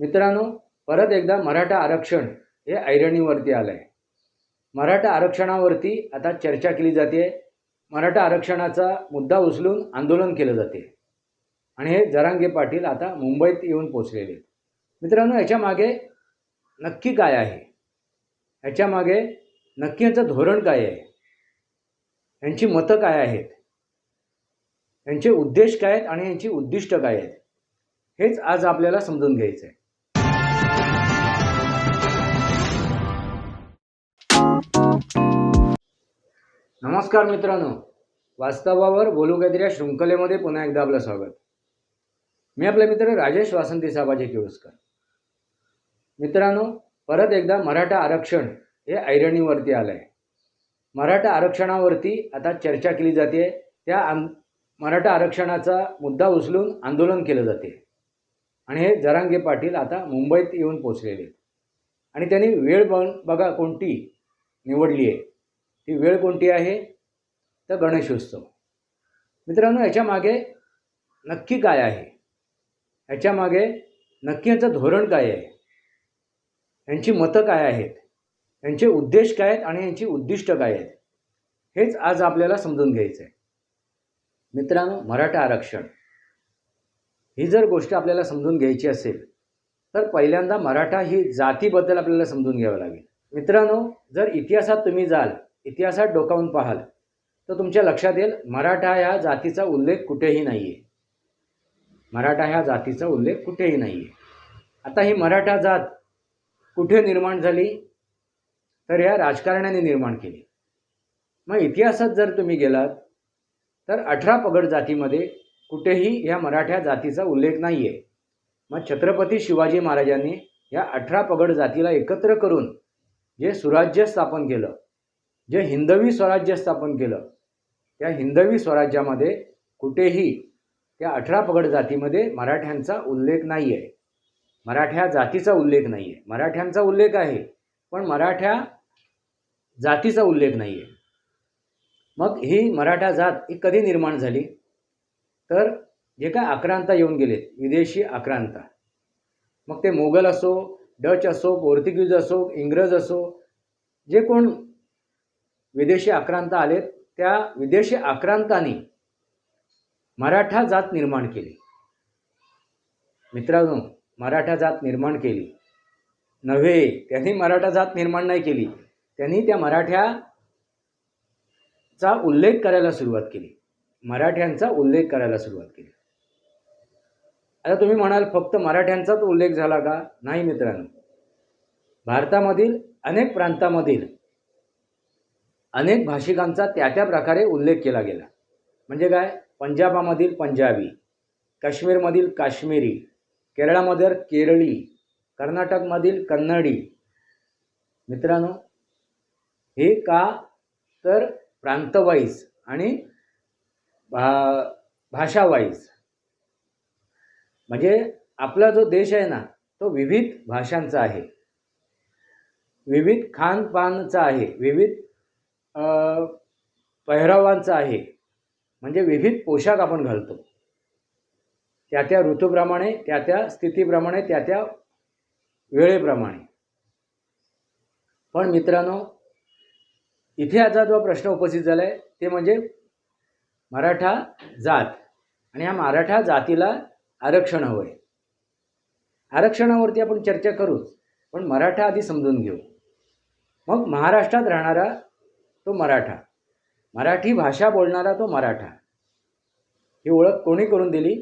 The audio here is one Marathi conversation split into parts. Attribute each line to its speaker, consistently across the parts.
Speaker 1: मित्रांनो परत एकदा मराठा आरक्षण हे ऐरणीवरती आलं आहे मराठा आरक्षणावरती आता चर्चा केली जाते. मराठा आरक्षणाचा मुद्दा उचलून आंदोलन केलं जाते. आणि हे जरांगे पाटील आता मुंबईत येऊन पोचलेले आहेत. मित्रांनो याच्या मागे नक्की काय आहे? याच्यामागे नक्की यांचं धोरण काय आहे? यांची मतं काय आहेत? यांचे उद्देश काय आहेत? आणि यांची उद्दिष्ट काय आहेत? हेच आज आपल्याला समजून घ्यायचं आहे नमस्कार मित्रांनो. वास्तवावर बोलू काहीतरी या शृंखलेमध्ये पुन्हा एकदा आपलं स्वागत. मी आपले मित्र राजेश वासंती साबाजी केळुसकर मित्रांनो परत एकदा मराठा आरक्षण हे ऐरणीवरती आलं आहे मराठा आरक्षणावरती आता चर्चा केली जाते. त्या मराठा आरक्षणाचा मुद्दा उचलून आंदोलन केलं जाते. आणि हे जरांगे पाटील आता मुंबईत येऊन पोचलेले आहेत. आणि त्यांनी वेळ बन बघा कोणती निवडली आहे. ती वेळ कोणती आहे? तर गणेशोत्सव. मित्रांनो याच्यामागे नक्की काय आहे? याच्यामागे नक्की यांचं धोरण काय आहे? यांची मतं काय आहेत? यांचे उद्देश काय आहेत आणि यांची उद्दिष्ट काय आहेत? हेच आज आपल्याला समजून घ्यायचं आहे मित्रांनो मराठा आरक्षण. ही जर गोष्ट आपल्याला समजून घ्यायची असेल तर पहिल्यांदा मराठा ही जातीबद्दल आपल्याला समजून घ्यावं लागेल. मित्रांनो जर इतिहासात तुम्ही जाल इतिहासात डोकावून पाहाल तर तुमच्या लक्षात येईल मराठा ह्या जातीचा उल्लेख कुठेही नाही आहे मराठा ह्या जातीचा उल्लेख कुठेही नाही आहे आता ही मराठा जात कुठे निर्माण झाली? तर ह्या राजकारण्याने निर्माण केली. मग इतिहासात जर तुम्ही गेलात तर अठरा पगड जातीमध्ये कुठेही ह्या मराठा जातीचा उल्लेख नाही आहे मग छत्रपती शिवाजी महाराजांनी या अठरा पगड जातीला एकत्र करून जे सुराज्य स्थापन केलं जे हिंदवी स्वराज्य स्थापन केलं त्या हिंदवी स्वराज्यामध्ये कुठेही त्या अठरा पगड जातीमध्ये मराठ्यांचा उल्लेख नाही आहे मराठ्या जातीचा उल्लेख नाही आहे मराठ्यांचा उल्लेख आहे पण मराठ्या जातीचा उल्लेख नाही आहे मग ही मराठा जात ही कधी निर्माण झाली? तर जे काय आक्रांता येऊन गेलेत विदेशी आक्रांता. मग ते मोगल असो डच असो पोर्तुगीज असो इंग्रज असो जे कोण विदेशी आक्रांत आलेत त्या विदेशी आक्रांतांनी मराठा जात निर्माण केली. मित्रांनो मराठा जात निर्माण केली. नव्हे त्यांनी मराठा जात निर्माण नाही केली. त्यांनी त्या मराठ्याचा उल्लेख करायला सुरुवात केली. मराठ्यांचा उल्लेख करायला सुरुवात केली. आता तुम्ही म्हणाल फक्त मराठ्यांचाच उल्लेख झाला का? नाही मित्रांनो. भारतामधील अनेक प्रांतामधील अनेक भाषिकांचा त्या त्या प्रकारे उल्लेख केला गेला. म्हणजे काय? पंजाबामधील पंजाबी काश्मीरमधील काश्मीरी केरळामध्ये केरळी कर्नाटकमधील कन्नडी. मित्रांनो हे का? तर प्रांतवाईज आणि भा भाषावाईज. म्हणजे आपला जो देश आहे ना तो विविध भाषांचा आहे. विविध खानपानचा आहे. विविध पेहरावांचा आहे. म्हणजे विविध पोशाख आपण घालतो. त्या त्या ऋतूप्रमाणे त्या त्या स्थितीप्रमाणे त्या त्या वेळेप्रमाणे. पण मित्रांनो इथे आता जो प्रश्न उपस्थित झाला आहे ते म्हणजे मराठा जात आणि या मराठा जातीला आरक्षण हवं आहे. आरक्षणावरती आपण चर्चा करूच पण मराठा आधी समजून घेऊ. मग महाराष्ट्रात राहणारा तो मराठा. मराठी भाषा बोलणारा तो मराठा. ही ओळख कोणी करून दिली?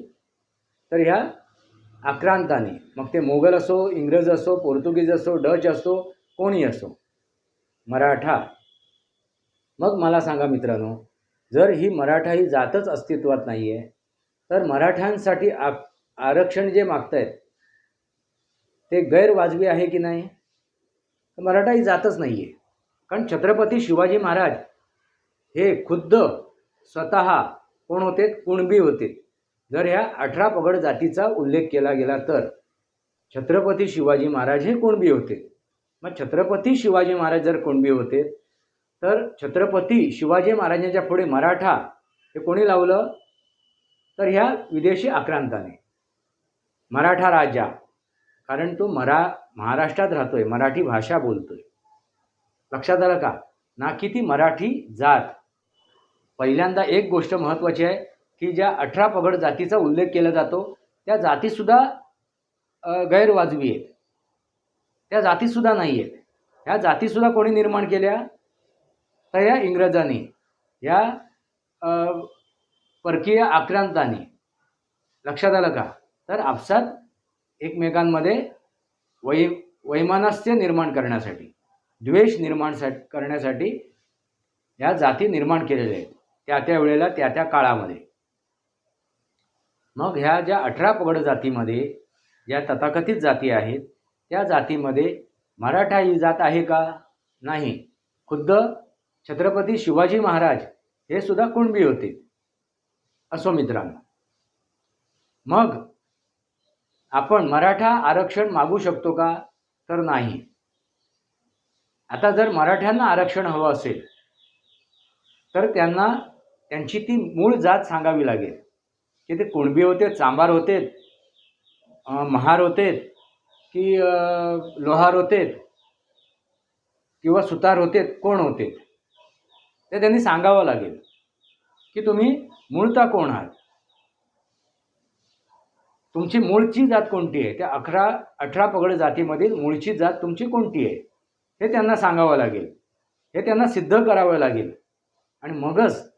Speaker 1: तर ह्या आक्रांताने. मग ते मोगल असो इंग्रज असो पोर्तुगीज असो डच असो कोणी असो. मराठा. मग मला सांगा मित्रांनो जर ही मराठा ही जातच अस्तित्वात नाही आहे तर मराठ्यांसाठी आ आरक्षण जे मागतायत ते गैरवाजवी आहे की नाही? तर मराठा ही जातच नाही आहे कारण छत्रपती शिवाजी महाराज हे खुद्द स्वतः कोण होते? कुणबी होते. जर ह्या अठरा पगड जातीचा उल्लेख केला गेला तर छत्रपती शिवाजी महाराज हे कुणबी होते? मग छत्रपती शिवाजी महाराज जर कुणबी होते तर छत्रपती शिवाजी महाराजांच्या पुढे मराठा हे कोणी लावलं? तर ह्या विदेशी आक्रांताने. मराठा राजा. कारण तो मरा महाराष्ट्रात राहतोय मराठी भाषा बोलतोय. लक्षात आलं का? ना की ती मराठी जात. पहिल्यांदा एक गोष्ट महत्त्वाची आहे की ज्या अठरा पगड जातीचा उल्लेख केला जातो त्या जातीसुद्धा गैरवाजवी आहेत. त्या जातीसुद्धा नाही आहेत. ह्या जातीसुद्धा कोणी निर्माण केल्या? तर या इंग्रजांनी या परकीय आक्रांतांनी. लक्षात आलं का? तर आपसात एकमेकांमध्ये वै वैमानस्य निर्माण करण्यासाठी. द्वेष निर्माण सा करण्यासाठी या जाती निर्माण केलेल्या आहेत. त्या त्या वेळेला त्या त्या काळामध्ये. मग ह्या ज्या अठरा पगड जातीमध्ये ज्या तथाकथित जाती आहेत त्या जातीमध्ये मराठा ही जात आहे का? नाही. खुद्द छत्रपती शिवाजी महाराज हे सुद्धा कुणबी होते. असो मित्रांनो. मग आपण मराठा आरक्षण मागू शकतो का? तर नाही. आता जर मराठ्यांना आरक्षण हवं असेल तर त्यांना त्यांची ती मूळ जात सांगावी लागेल. की ते कुणबी होते चांबार होते महार होते की लोहार होते किंवा सुतार होते कोण होते? ते त्यांनी सांगावं लागेल की तुम्ही मूळता कोण आहात? तुमची मूळची जात कोणती आहे? त्या अकरा अठरा पगड जातीमधील मूळची जात तुमची कोणती आहे? हे त्यांना सांगावं लागेल. हे त्यांना सिद्ध करावं लागेल. आणि मगच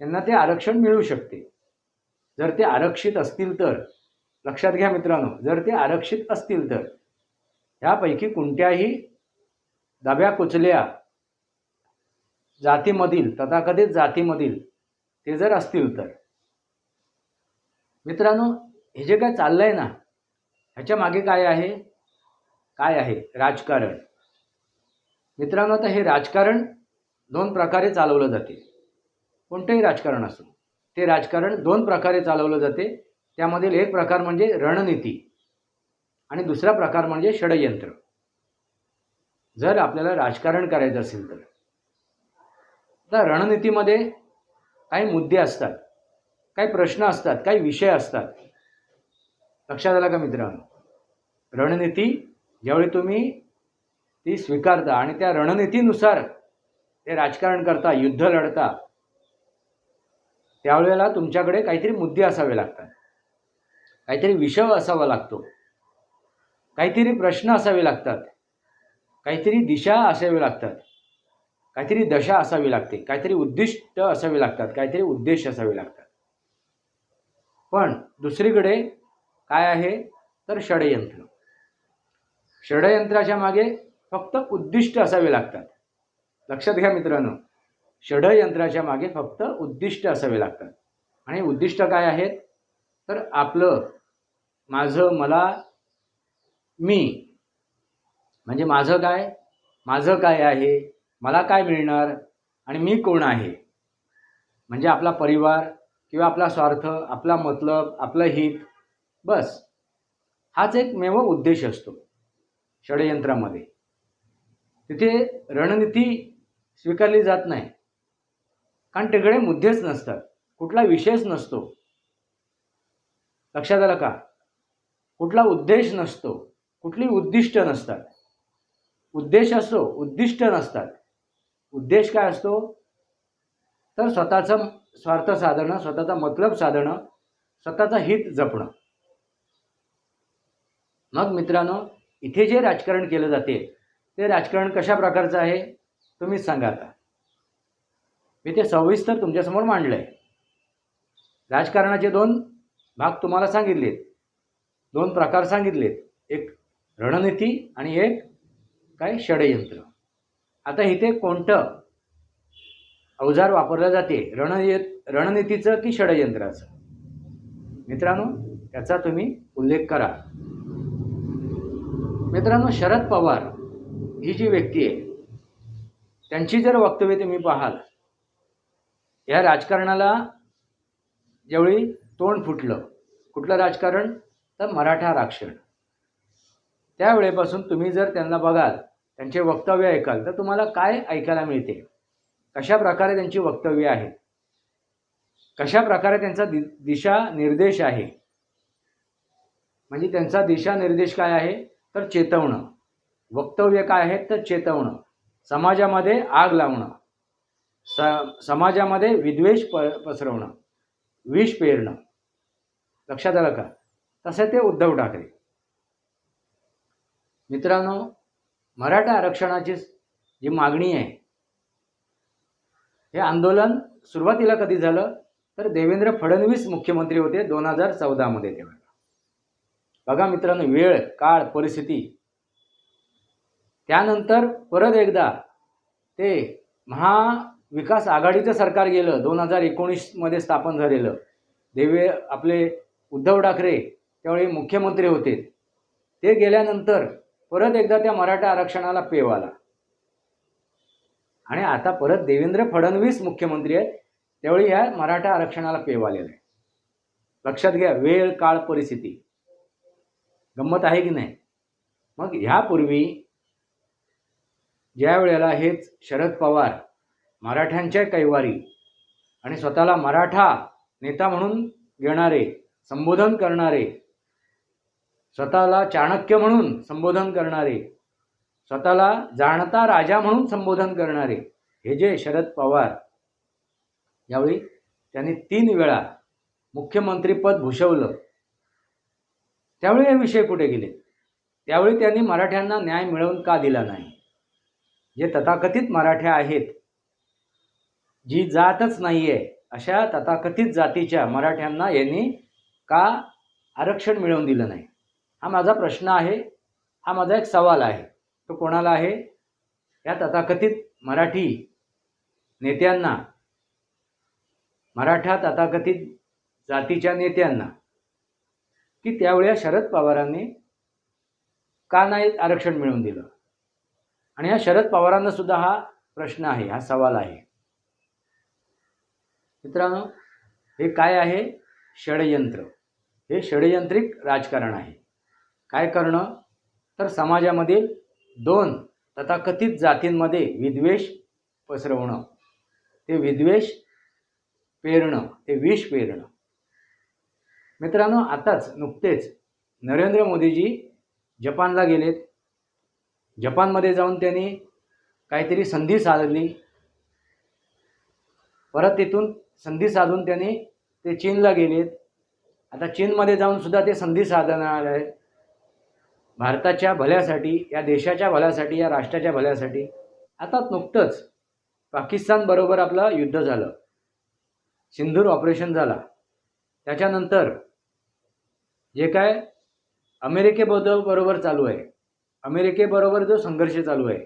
Speaker 1: त्यांना ते आरक्षण मिळू शकते. जर ते आरक्षित असतील तर लक्षात घ्या मित्रांनो जर ते आरक्षित असतील तर ह्यापैकी कोणत्याही दब्या कुचल्या जातीमधील तथाकथित जातीमधील ते जर असतील तर. मित्रांनो हे जे काय चाललंय ना ह्याच्या मागे काय आहे? काय आहे? राजकारण. मित्रांनो आता हे राजकारण दोन प्रकारे चालवलं जाते. कोणतंही राजकारण असो ते राजकारण दोन प्रकारे चालवलं जाते. त्यामधील एक प्रकार म्हणजे रणनीती आणि दुसरा प्रकार म्हणजे षडयंत्र. जर आपल्याला राजकारण करायचं असेल तर. आता रणनीतीमध्ये काही मुद्दे असतात काही प्रश्न असतात काही विषय असतात. लक्षात आला का मित्रांनो? रणनीती ज्यावेळी तुम्ही ती स्वीकारता आणि त्या रणनीतीनुसार ते राजकारण करता युद्ध लढता. त्यावेळेला तुमच्याकडे काहीतरी मुद्दे असावे लागतात. काहीतरी विषय असावा लागतो. काहीतरी प्रश्न असावे लागतात. काहीतरी दिशा असावी लागतात. काहीतरी दशा असावी लागते. काहीतरी उद्दिष्ट असावे लागतात. काहीतरी उद्देश असावे लागतात. पण दुसरीकडे काय आहे? तर षडयंत्र. षडयंत्राच्या मागे फक्त उद्दिष्ट असावे लागतात. लक्षात घ्या मित्रांनो षडयंत्राच्या मागे फक्त उद्दिष्ट असावे लागतात. आणि उद्दिष्ट काय आहेत? तर आपलं माझं मला मी म्हणजे माझं काय? माझं काय आहे? मला काय मिळणार? आणि मी कोण आहे? म्हणजे आपला परिवार किंवा आपला स्वार्थ आपला मतलब आपलं हित बस. हाच एक मेव उद्देश असतो षडयंत्रामध्ये तिथे रणनीती स्वीकारली जात नाही. कारण तिकडे मुद्देच नसतात. कुठला विषयच नसतो. लक्षात आलं का? कुठला उद्देश नसतो. कुठली उद्दिष्ट नसतात. उद्देश असतो उद्दिष्ट नसतात. उद्देश काय असतो? तर स्वतःचं स्वार्थ साधणं स्वतःचा मतलब साधणं स्वतःचा हित जपणं. मग मित्रांनो इथे जे राजकारण केलं जाते ते राजकारण कशा प्रकारचं आहे तुम्हीच सांगा आता. मी ते सविस्तर तुमच्यासमोर मांडलं आहे राजकारणाचे दोन भाग तुम्हाला सांगितलेत. दोन प्रकार सांगितलेत. एक रणनीती आणि एक काय षडयंत्र. आता इथे कोणतं अवजार वापरलं जाते रणय रणनीतीचं की षडयंत्राचं? मित्रांनो त्याचा तुम्ही उल्लेख करा. मित्रांनो शरद पवार ही जी व्यक्ती आहे त्यांची जर वक्तव्य तुम्ही पाहाल या राजकारणाला ज्यावेळी तोंड फुटलं कुठलं राजकारण? तर मराठा आरक्षण. त्यावेळेपासून तुम्ही जर त्यांना बघाल त्यांचे वक्तव्य ऐकाल तर तुम्हाला काय ऐकायला मिळते? कशा प्रकारे त्यांची वक्तव्य आहेत कशा प्रकारे त्यांचा दि दिशा निर्देश आहे? म्हणजे त्यांचा दिशानिर्देश काय आहे? तर चेतवणं. वक्तव्य काय आहे तर चेतवणं. समाजामध्ये आग लावणं. स समाजामध्ये विद्वेष प पसरवणं. विष पेरणं. लक्षात आलं का? तसे ते उद्धव ठाकरे. मित्रांनो मराठा आरक्षणाची जी मागणी आहे हे आंदोलन सुरुवातीला कधी झालं? तर देवेंद्र फडणवीस मुख्यमंत्री होते दोन हजार चौदामध्ये तेव्हा. बघा मित्रांनो वेळ काळ परिस्थिती. त्यानंतर परत एकदा ते महाविकास आघाडीचं सरकार गेलं दोन हजार एकोणीसमध्ये स्थापन झालेलं. देवे आपले उद्धव ठाकरे त्यावेळी मुख्यमंत्री होते. ते गेल्यानंतर परत एकदा त्या मराठा आरक्षणाला पेव आला. आणि आता परत देवेंद्र फडणवीस मुख्यमंत्री आहेत त्यावेळी या मराठा आरक्षणाला पेव आलेला आहे. लक्षात घ्या वेळ काळ परिस्थिती. गंमत आहे की नाही? मग ह्यापूर्वी ज्या वेळेला हेच शरद पवार मराठ्यांच्या कैवारी आणि स्वतःला मराठा नेता म्हणून घेणारे संबोधन करणारे स्वतःला चाणक्य म्हणून संबोधन करणारे स्वतःला जाणता राजा म्हणून संबोधन करणारे हे जे शरद पवार यावेळी त्यांनी तीन वेळा मुख्यमंत्रीपद भूषवलं. त्यावेळी हे विषय कुठे गेले? त्यावेळी त्यांनी मराठ्यांना न्याय मिळवून का दिला नाही? जे तथाकथित मराठ्या आहेत जी जातच नाही आहे अशा तथाकथित जातीच्या मराठ्यांना यांनी का आरक्षण मिळवून दिलं नाही? हा माझा प्रश्न आहे हा माझा एक सवाल आहे. तो कोणाला आहे? या तथाकथित मराठी नेत्यांना मराठा तथाकथित जातीच्या नेत्यांना की त्यावेळेस शरद पवारांनी का नाही आरक्षण मिळवून दिलं? आणि या शरद पवारांना सुद्धा हा प्रश्न आहे हा सवाल आहे. मित्रांनो हे काय आहे? षडयंत्र. हे षडयंत्रिक राजकारण आहे. काय करणं? तर समाजामधील दोन तथाकथित जातींमध्ये विद्वेष पसरवणं. ते विद्वेष पेरणं ते विष पेरणं. मित्रांनो आताच नुकतेच नरेंद्र मोदीजी जपानला गेलेत. जपानमध्ये जाऊन त्यांनी काहीतरी संधी साधली. परत तिथून संधी साधून त्यांनी ते चीनला गेलेत आता चीनमध्ये जाऊन सुद्धा ते संधी साधणार आहेत भारताच्या भल्यासाठी या देशाच्या भल्यासाठी या राष्ट्राच्या भल्यासाठी. आता नुकतंच पाकिस्तानबरोबर आपलं युद्ध झालं. सिंधूर ऑपरेशन झाला. त्याच्यानंतर जे काय अमेरिकेबद्दल बरोबर चालू आहे. अमेरिकेबरोबर जो संघर्ष चालू आहे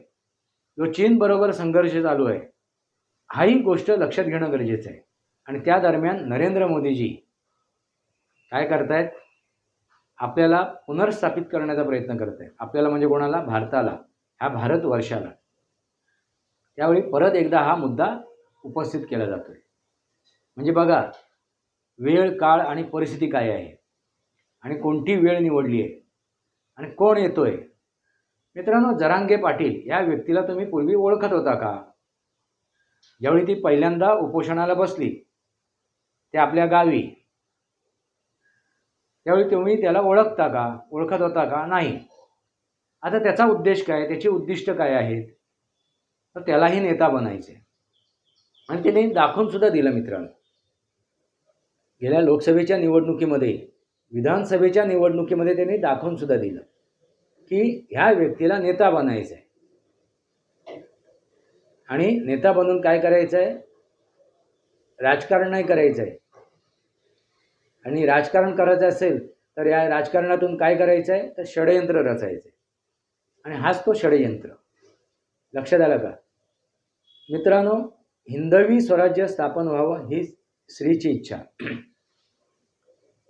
Speaker 1: जो चीनबरोबर संघर्ष चालू आहे हाही गोष्ट लक्षात घेणं गरजेचं आहे. आणि त्या दरम्यान नरेंद्र मोदीजी काय करतायत? आपल्याला पुनर्स्थापित करण्याचा प्रयत्न करत आहे आपल्याला म्हणजे कोणाला? भारताला. ह्या भारत वर्षाला. त्यावेळी परत एकदा हा मुद्दा उपस्थित केला जातो आहे म्हणजे बघा वेळ काळ आणि परिस्थिती काय आहे? आणि कोणती वेळ निवडली आहे? आणि कोण येतो आहे मित्रांनो जरांगे पाटील या व्यक्तीला तुम्ही पूर्वी ओळखत होता का? ज्यावेळी ती पहिल्यांदा उपोषणाला बसली ते आपल्या गावी. त्यावेळी तुम्ही त्याला ओळखता का? ओळखत होता का? नाही. आता त्याचा उद्देश काय? त्याची उद्दिष्ट काय आहेत? तर त्यालाही नेता बनायचे. आणि त्याने दाखवून सुद्धा दिलं मित्रांनो. गेल्या लोकसभेच्या निवडणुकीमध्ये विधानसभेच्या निवडणुकीमध्ये त्यांनी दाखवून सुद्धा दिलं. की ह्या व्यक्तीला नेता बनायचं आहे आणि नेता बनून काय करायचं आहे राजकारण नाही करायचं आहे आणि राजकारण करायचं असेल तर या राजकारणातून काय करायचं आहे तर षडयंत्र रचायचं आहे आणि हाच तो षडयंत्र. लक्षात आलं का? मित्रांनो हिंदवी स्वराज्य स्थापन व्हावं ही स्त्रीची इच्छा.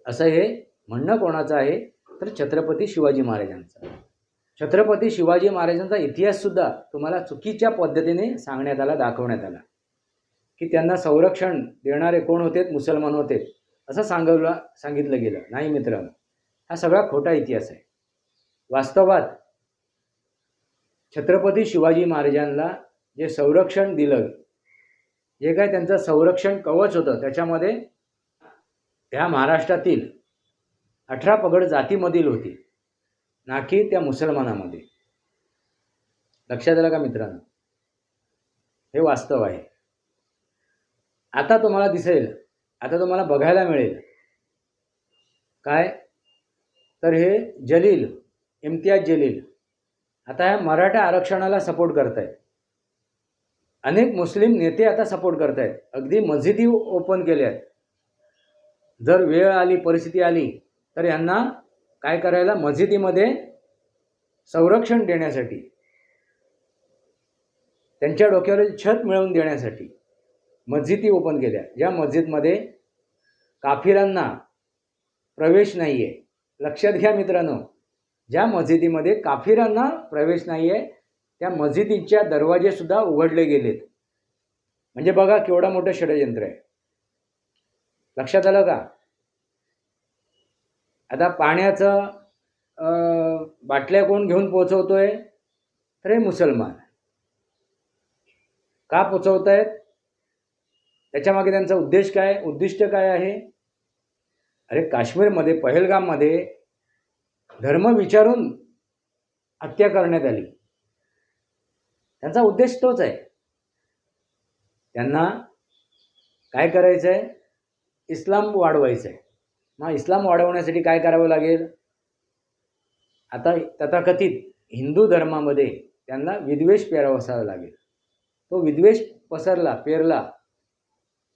Speaker 1: असं हे म्हणणं कोणाचं आहे? तर छत्रपती शिवाजी महाराजांचं. छत्रपती शिवाजी महाराजांचा इतिहाससुद्धा तुम्हाला चुकीच्या पद्धतीने सांगण्यात आला दाखवण्यात आला. की त्यांना संरक्षण देणारे कोण होते? मुसलमान होते. असं सांगवलं सांगितलं गेलं. नाही मित्रांनो हा सगळा खोटा इतिहास आहे. वास्तवात छत्रपती शिवाजी महाराजांना जे संरक्षण दिलं जे काय त्यांचं संरक्षण कवच होतं त्याच्यामध्ये ह्या महाराष्ट्रातील अठरा पगड जातीमधील होती. ना की त्या मुसलमानामध्ये. लक्षात आलं का मित्रांनो? हे वास्तव आहे. आता तुम्हाला दिसेल आता तुम्हाला बघायला मिळेल. काय? तर हे जलील इम्तियाज जलील आता ह्या मराठा आरक्षणाला सपोर्ट करत आहेत अनेक मुस्लिम नेते आता सपोर्ट करत आहेत अगदी मस्जिदी ओपन केल्या आहेत जर वेळ आली परिस्थिती आली तर यांना काय करायला? मस्जिदीमध्ये संरक्षण देण्यासाठी. त्यांच्या डोक्यावर छत मिळवून देण्यासाठी मस्जिदी ओपन केल्या. ज्या मस्जिदमध्ये काफिरांना प्रवेश नाही आहे लक्षात घ्या मित्रांनो ज्या मस्जिदीमध्ये काफिरांना प्रवेश नाही आहे त्या मस्जिदीच्या दरवाजेसुद्धा उघडले गेलेत. म्हणजे बघा केवढा मोठं षडयंत्र आहे. लक्षात आलं का? आता पाण्याचं अं, बाटल्या कोण घेऊन पोचवतोय तर हे मुसलमान. का पोचवत आहेत त्याच्यामागे त्यांचा उद्देश काय? उद्दिष्ट काय आहे? अरे काश्मीरमध्ये पहलगाममध्ये धर्म विचारून हत्या करण्यात आली. त्यांचा उद्देश तोच आहे. त्यांना काय करायचं आहे इस्लाम वाढवायचं आहे मग इस्लाम वाढवण्यासाठी काय करावं लागेल? आता तथाकथित हिंदू धर्मामध्ये त्यांना विद्वेष पेरावसावा लागेल. तो विद्वेष पसरला पेरला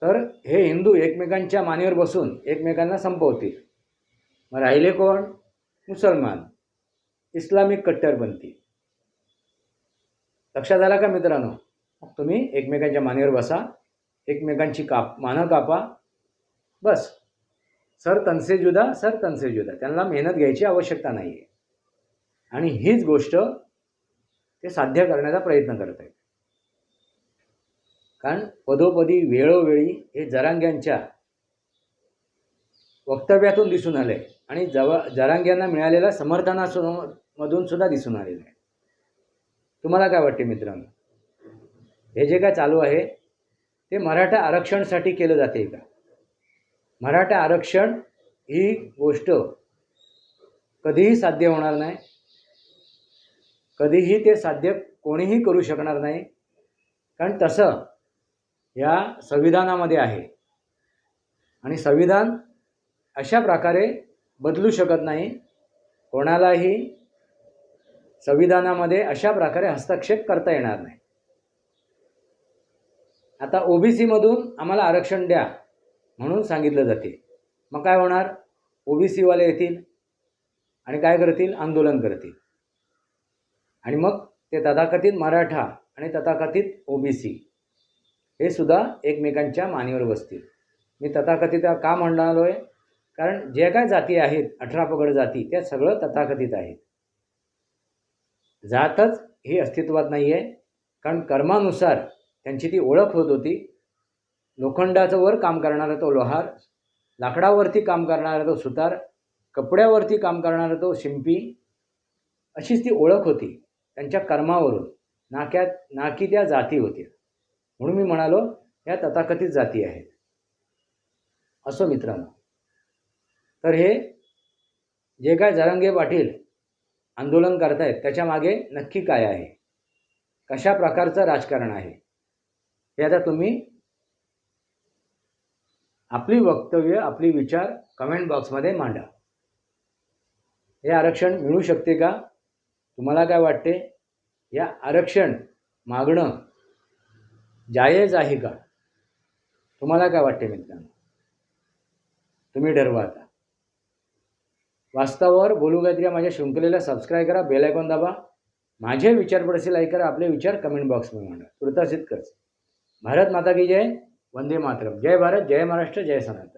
Speaker 1: तर हे हिंदू एकमेकांच्या मानेवर बसून एकमेकांना संपवतील. मग राहिले कोण? मुसलमान. इस्लामिक कट्टरपंथी लक्षात आला का मित्रांनो? मग तुम्ही एकमेकांच्या मानेवर बसा एकमेकांची काप मानं कापा बस. सर तनसे जुदा सर तनसे जुदा. त्यांना मेहनत घ्यायची आवश्यकता नाही आहे आणि हीच गोष्ट ते साध्य करण्याचा प्रयत्न करत आहेत. कारण पदोपदी वेळोवेळी हे जरांग्यांच्या वक्तव्यातून दिसून आलं आहे आणि जवा जरांग्यांना मिळालेल्या समर्थनासु मधून सुद्धा दिसून आलेलं आहे तुम्हाला काय वाटते मित्रांनो? हे जे काय चालू आहे ते मराठा आरक्षणसाठी केलं जाते का? मराठा आरक्षण ही गोष्ट कधीही साध्य होणार नाही. कधीही ते साध्य कोणीही करू शकणार नाही. कारण तसं या संविधानामध्ये आहे. आणि संविधान अशा प्रकारे बदलू शकत नाही. कोणालाही संविधानामध्ये अशा प्रकारे हस्तक्षेप करता येणार नाही. आता ओबीसीमधून आम्हाला आरक्षण द्या. म्हणून सांगितलं जाते. मग काय होणार? ओबीसीवाले येतील आणि काय करतील? आंदोलन करतील. आणि मग ते तथाकथित मराठा आणि तथाकथित ओबीसी हे सुद्धा एकमेकांच्या मानेवर बसतील. मी तथाकथित का म्हणणार आहे? कारण जे काय जाती आहेत अठरा पगड जाती त्या सगळं तथाकथित आहेत. जातच ही अस्तित्वात नाही आहे कारण कर्मानुसार त्यांची ती ओळख होत होती. लोखंडाचं वर काम करणारा तो लोहार लाकडावरती काम करणारा तो सुतार कपड्यावरती काम करणारा तो शिंपी अशीच ती ओळख होती त्यांच्या कर्मावरून. नाक्यात नाकी त्या जाती होत्या. म्हणून मी म्हणालो ह्या तथाकथित जाती आहेत. असो मित्रांनो. तर हे जे काय जरंगे पाटील आंदोलन करतायत त्याच्यामागे नक्की काय आहे? कशा प्रकारचं राजकारण आहे? हे आता तुम्ही आपली वक्तव्य आपली विचार कमेंट बॉक्समध्ये मांडा. हे आरक्षण मिळू शकते का? तुम्हाला काय वाटते? या आरक्षण मागणं जायज आहे का? तुम्हाला काय वाटते मित्रांनो? तुम्ही ठरवा आता. वास्तवावर बोलू काहीतरी माझ्या शृंखलेला सबस्क्राईब करा बेल आयकॉन दाबा. माझे विचार पडसील लाईक करा आपले विचार कमेंट बॉक्समध्ये मांडा. तुर्तासित कर भारत माता की जय. वंदे मातरम जय भारत जय महाराष्ट्र जय सनातन